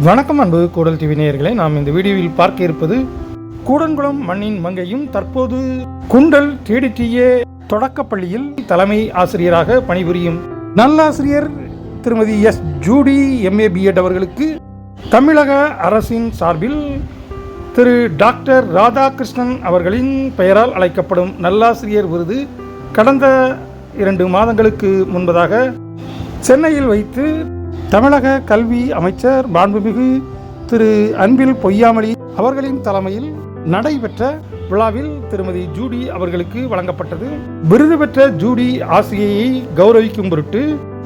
வணக்கம் அன்பு கூடல் டிவி நேயர்களே நாம் இந்த வீடியோவில் பார்க்க இருப்பது கூடன்குளம் மண்ணின் மங்கையும் தற்போது குண்டல் டிடிடிஏ தொடக்கப்பள்ளியில் தலைமை ஆசிரியராக பணிபுரியும் நல்லாசிரியர் திருமதி எஸ் ஜூடி எம்ஏ பிஎட் அவர்களுக்கு தமிழக அரசின் சார்பில் திரு டாக்டர் ராதாகிருஷ்ணன் அவர்களின் பெயரால் அழைக்கப்படும் நல்லாசிரியர் விருது கடந்த இரண்டு மாதங்களுக்கு முன்பதாக சென்னையில் வைத்து தமிழக கல்வி அமைச்சர் மாண்புமிகு திரு அன்பில் பொய்யாமொழி அவர்களின் தலைமையில் நடைபெற்ற விழாவில் திருமதி ஜூடி அவர்களுக்கு வழங்கப்பட்டது. விருது பெற்ற ஜூடி ஆசிரியையை கௌரவிக்கும் பொருட்டு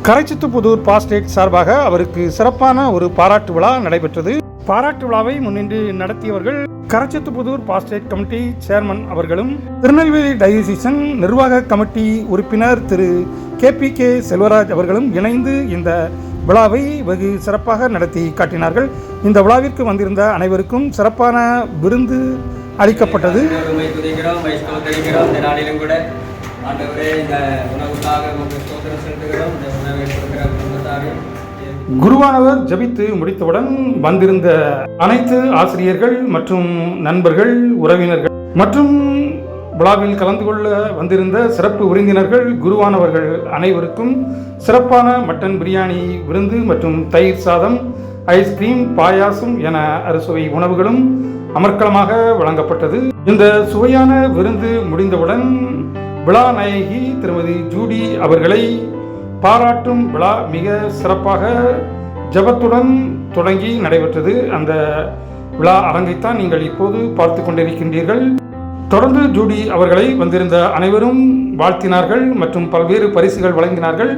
கரைச்சித்துப்புதூர் பாஸ்டேட் சார்பாக அவருக்கு சிறப்பான ஒரு பாராட்டு விழா நடைபெற்றது. பாராட்டு விழாவை முன்னின்று நடத்தியவர்கள் கரச்சத்துப்புதூர் பாஸ்டேட் கமிட்டி சேர்மன் அவர்களும் திருநெல்வேலி டயசிசன் நிர்வாக கமிட்டி உறுப்பினர் Thiru K P K Selvaraj அவர்களும் இணைந்து இந்த விழாவை வெகு சிறப்பாக நடத்தி காட்டினார்கள். இந்த விழாவிற்கு வந்திருந்த அனைவருக்கும் சிறப்பான விருந்து அளிக்கப்பட்டது. குருவானவர் ஜபித்து முடித்தவுடன் வந்திருந்த அனைத்து ஆசிரியர்கள் மற்றும் நண்பர்கள் உறவினர்கள் மற்றும் விழாவில் கலந்து கொள்ள வந்திருந்த சிறப்பு விருந்தினர்கள் குருவானவர்கள் அனைவருக்கும் சிறப்பான மட்டன் பிரியாணி விருந்து மற்றும் தயிர் சாதம் ஐஸ்கிரீம் பாயாசம் என அறுசுவை உணவுகளும் அமர்க்களமாக வழங்கப்பட்டது. இந்த சுவையான விருந்து முடிந்தவுடன் விழா நாயகி திருமதி ஜூடி அவர்களை பாராட்டும் விழா மிக சிறப்பாக ஜபத்துடன் தொடங்கி நடைபெற்றது. அந்த விழா அரங்கைத்தான் நீங்கள் இப்போது பார்த்து கொண்டிருக்கின்றீர்கள். தொடர்ந்து ஜூடி அவர்களை வந்திருந்த அனைவரும் வாழ்த்தினார்கள் மற்றும் பல்வேறு பரிசுகள் வழங்கினார்கள்.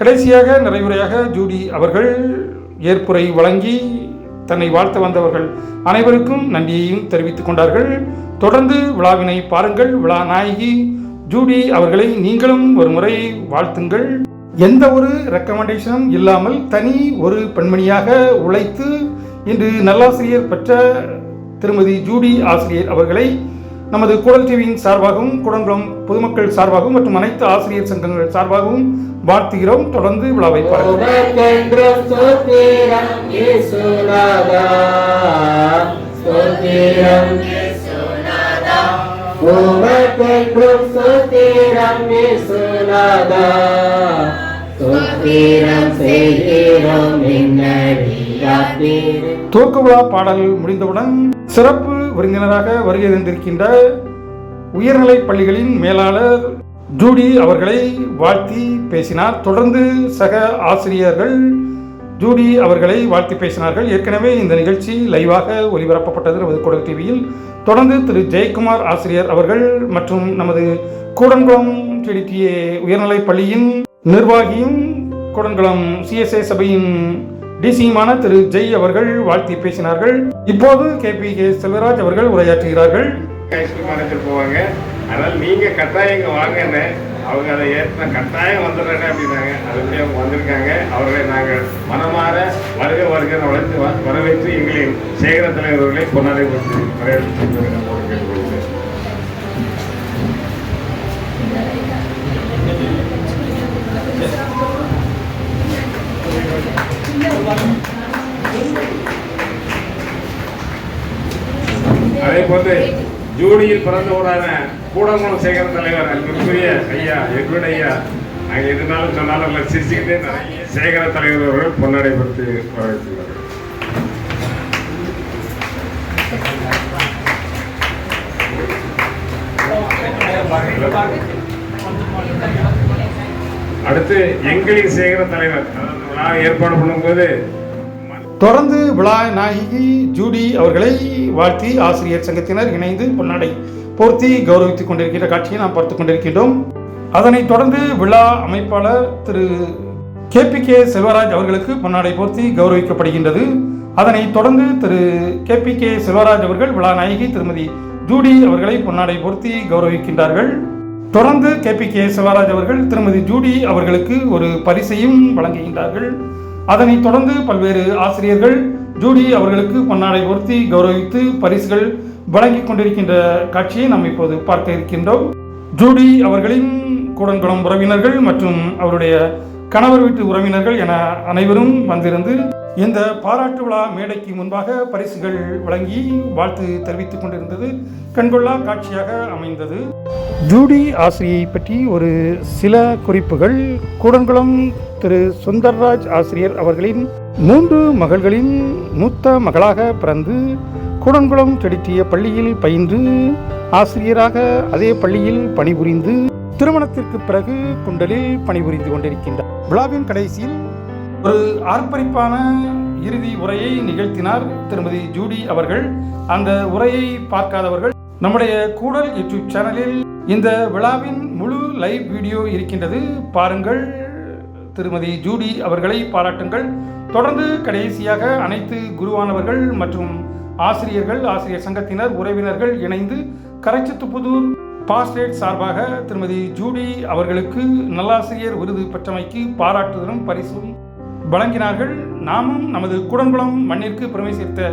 கடைசியாக நிறைவுரையாக ஜூடி அவர்கள் ஏற்புரை வழங்கி தன்னை வாழ்த்த வந்தவர்கள் அனைவருக்கும் நன்றியையும் தெரிவித்துக் கொண்டார்கள். தொடர்ந்து விழாவினை பாருங்கள். விழா நாயகி ஜூடி அவர்களை நீங்களும் ஒரு முறை வாழ்த்துங்கள். எந்த ஒரு ரெக்கமெண்டேஷனும் இல்லாமல் தனி ஒரு பெண்மணியாக உழைத்து இன்று நல்லாசிரியர் பெற்ற திருமதி ஜூடி ஆசிரியர் அவர்களை நமது குடல் டிவியின் சார்பாகவும் குடங்குளம் பொதுமக்கள் சார்பாகவும் மற்றும் அனைத்து ஆசிரியர் சங்கங்கள் சார்பாகவும் வாழ்த்துகிறோம். தொடர்ந்து விழாவை பாருங்கள். துவக்க விழா பாடல் முடிந்தவுடன் சிறப்பு விருந்தினராக வருகை தந்திருக்கின்ற உயர்நிலை பள்ளிகளின் மேலாளர் ஜூடி அவர்களை வாழ்த்தி பேசினார். தொடர்ந்து சக ஆசிரியர்கள் ஜூடி அவர்களை வாழ்த்தி பேசினார்கள். ஏற்கனவே இந்த நிகழ்ச்சி லைவாக ஒளிபரப்பப்பட்டது நமது குடல் டிவியில். தொடர்ந்து திரு ஜெயக்குமார் ஆசிரியர் அவர்கள் மற்றும் நமது கூடன்குளம் டிடிடிஏ உயர்நிலைப் பள்ளியின் நிர்வாகியும் கூடன்குளம் சிஎஸ்ஏ சபையின் டிசியுமான திரு ஜெய் அவர்கள் வாழ்த்தி பேசினார்கள். இப்போது கே பி கே செல்வராஜ் அவர்கள் உரையாற்றுகிறார்கள். ஐஸ்கிரீம் அரைச்சிட்டு போவாங்க. அதனால் நீங்கள் கட்டாயம் இங்கே வாங்கன்னு அவங்க அதை ஏற்ற கட்டாயம் வந்துடுறேன் அப்படின்னாங்க. அதுபடி அவங்க வந்திருக்காங்க. அவர்களை நாங்கள் மனமாற வருக வருக வளர்த்து வ- வரவேற்று எங்களின் சேகர தலைவர்களை பொன்னாடை கொடுத்து வரவேற்று கேட்டுக்கொள்கிறேன் அதே போன்று ஜூனியில் பிறந்தவரான கூடங்குளம் சேகர தலைவர் அன்பிற்குரிய ஐயா எட்வர்ட் ஐயா நாங்கள் எதுனாலும் சொன்னாலும் உங்களை சிரிச்சுக்கிட்டே நிறைய சேகர தலைவர் அவர்கள் பொன்னடை பற்றி வரவேற்றுள்ளார் அடுத்து எங்களின் சேகர தலைவர் அதாவது நான் ஏற்பாடு பண்ணும்போது தொடர்ந்து விழா நாயகி ஜூடி அவர்களை வாழ்த்தி ஆசிரியர் சங்கத்தினர் இணைந்து பொன்னாடை போர்த்தி கௌரவித்துக் கொண்டிருக்கின்ற காட்சியை நாம் பார்த்துக் கொண்டிருக்கின்றோம். அதனைத் தொடர்ந்து விழா அமைப்பாளர் திரு கே பி கே செல்வராஜ் அவர்களுக்கு பொன்னாடை போர்த்தி கௌரவிக்கப்படுகின்றது. அதனைத் தொடர்ந்து திரு கே பி கே செல்வராஜ் அவர்கள் விழா நாயகி திருமதி ஜூடி அவர்களை பொன்னாடை போர்த்தி கௌரவிக்கின்றார்கள். தொடர்ந்து கே பி கே சிவராஜ் அவர்கள் திருமதி ஜூடி அவர்களுக்கு ஒரு பரிசையும் வழங்குகின்றார்கள். அதனைத் தொடர்ந்து பல்வேறு ஆசிரியர்கள் ஜூடி அவர்களுக்கு பொன்னாடை பொருத்தி கௌரவித்து பரிசுகள் வழங்கி கொண்டிருக்கின்ற காட்சியை நாம் இப்போது பார்க்க இருக்கின்றோம். ஜூடி அவர்களின் கூடன்குளம் உறவினர்கள் மற்றும் அவருடைய கணவர் வீட்டு உறவினர்கள் என அனைவரும் வந்திருந்து இந்த பாராட்டு விழா மேடைக்கு முன்பாக பரிசுகள் வழங்கி வாழ்த்து தெரிவித்துக் கொண்டிருந்தது கண்கொள்ளா காட்சியாக அமைந்தது. ஜூடி ஆசிரியை பற்றி ஒரு சில குறிப்புகள். கூடன்குளம் திரு சுந்தர்ராஜ் ஆசிரியர் அவர்களின் மூன்று மகள்களின் மூத்த மகளாக பிறந்து கூடன்குளம் செடிட்டிய பள்ளியில் பயின்று ஆசிரியராக அதே பள்ளியில் பணிபுரிந்து திருமணத்திற்கு பிறகு குண்டலில் பணிபுரிந்து கொண்டிருக்கின்றார். விழாவின் கடைசியில் ஒரு ஆர்ப்பரிப்பான இறுதி உரையை நிகழ்த்தினார் திருமதி ஜூடி அவர்கள். அந்த உரையை பார்க்காதவர்கள் நம்முடைய கூடல் யூடியூப் சேனலில் இந்த விழாவின் முழு லைவ் வீடியோ இருக்கின்றது. பாருங்கள். திருமதி ஜூடி அவர்களை பாராட்டுங்கள். தொடர்ந்து கடைசியாக அனைத்து குருவானவர்கள் மற்றும் ஆசிரியர்கள் ஆசிரியர் சங்கத்தினர் உறவினர்கள் இணைந்து கரைச்சத்துப்புதூர் பாஸ்டேட் சார்பாக திருமதி ஜூடி அவர்களுக்கு நல்லாசிரியர் விருது பெற்றமைக்கு பாராட்டுதலும் பரிசும் வழங்கினார்கள். நாமும் நமது குடங்குளம் மண்ணிற்கு பெருமை சேர்த்த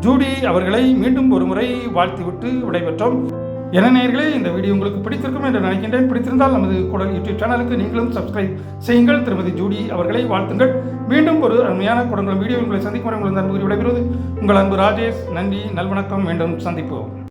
ஜூடி அவர்களை மீண்டும் ஒரு முறை வாழ்த்திவிட்டு விடைபெற்றோம். என நேர்களே இந்த வீடியோ உங்களுக்கு பிடித்திருக்கும் என்று நினைக்கின்றேன். பிடித்திருந்தால் நமது குடல் யூடியூப் சேனலுக்கு நீங்களும் சப்ஸ்கிரைப் செய்யுங்கள். திருமதி ஜூடி அவர்களை வாழ்த்துங்கள். மீண்டும் ஒரு அருமையான குடங்குளம் வீடியோ உங்களை சந்திக்கும் வரை உங்கள் அன்பு விடைபெறுவது உங்கள் அன்பு ராஜேஷ். நன்றி நல்வணக்கம். மீண்டும் சந்திப்போம்.